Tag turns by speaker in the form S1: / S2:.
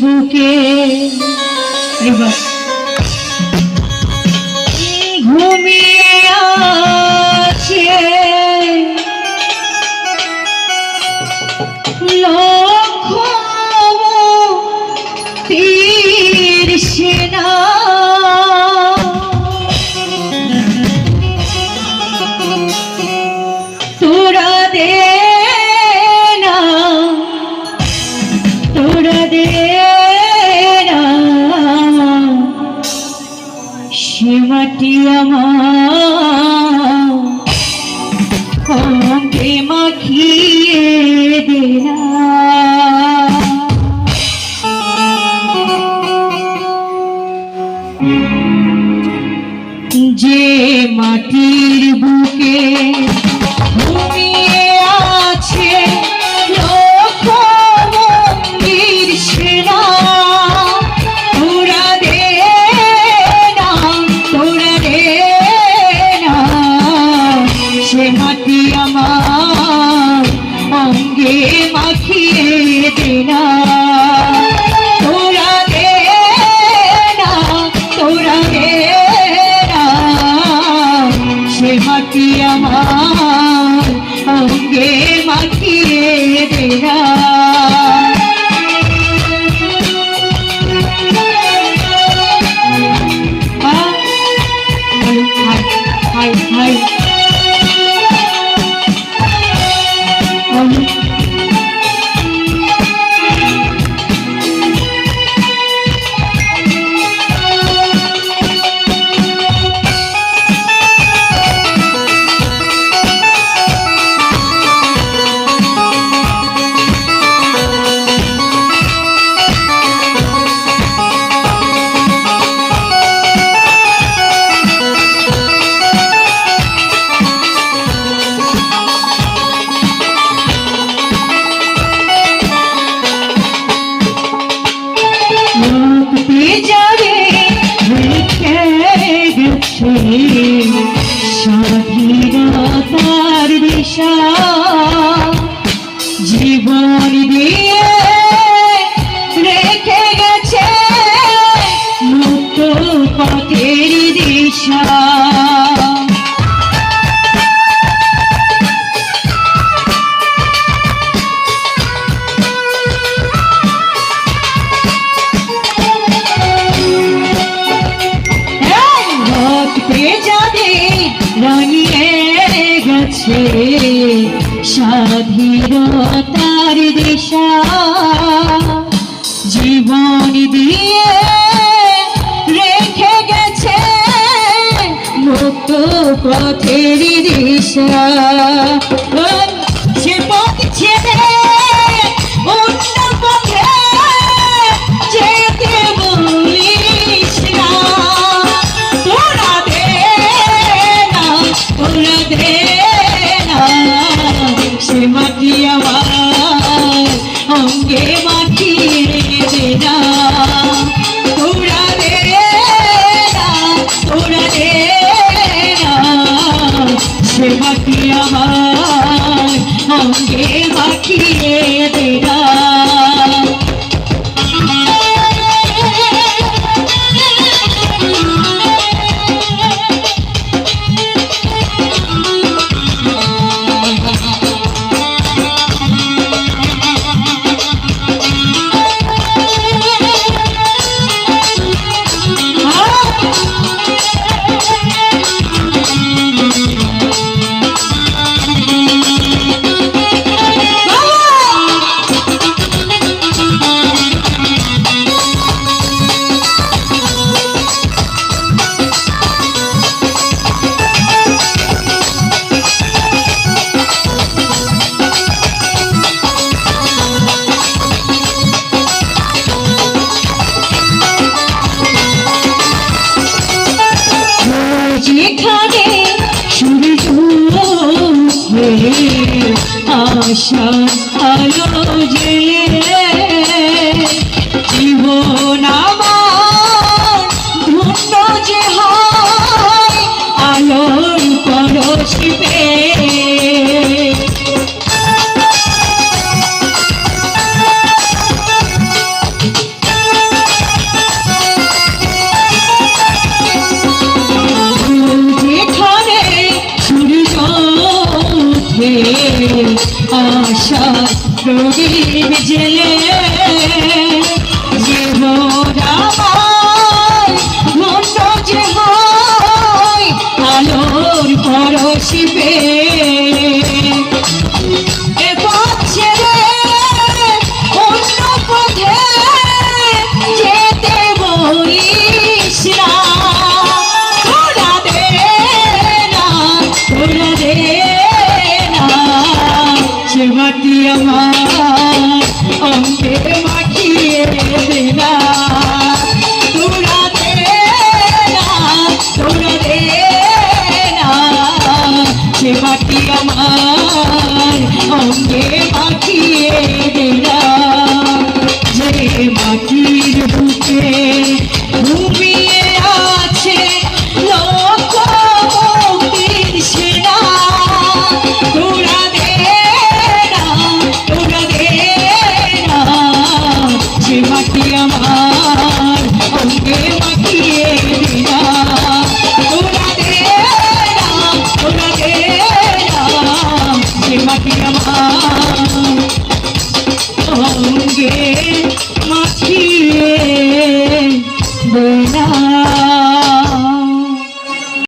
S1: বুকে আমার সাথী তার দিশা আছে স্বাধীনতার দিশা। জীবন দিয়ে রেখে গেছে মুক্ত পথের দিশা। যাওয়ায় অঙ্গে মাটি রেখে না তোরা রে না তোরা রে না সে মাটি আমার, অঙ্গে মাটি রে না chão আশা প্রদীপ জেলে জীবন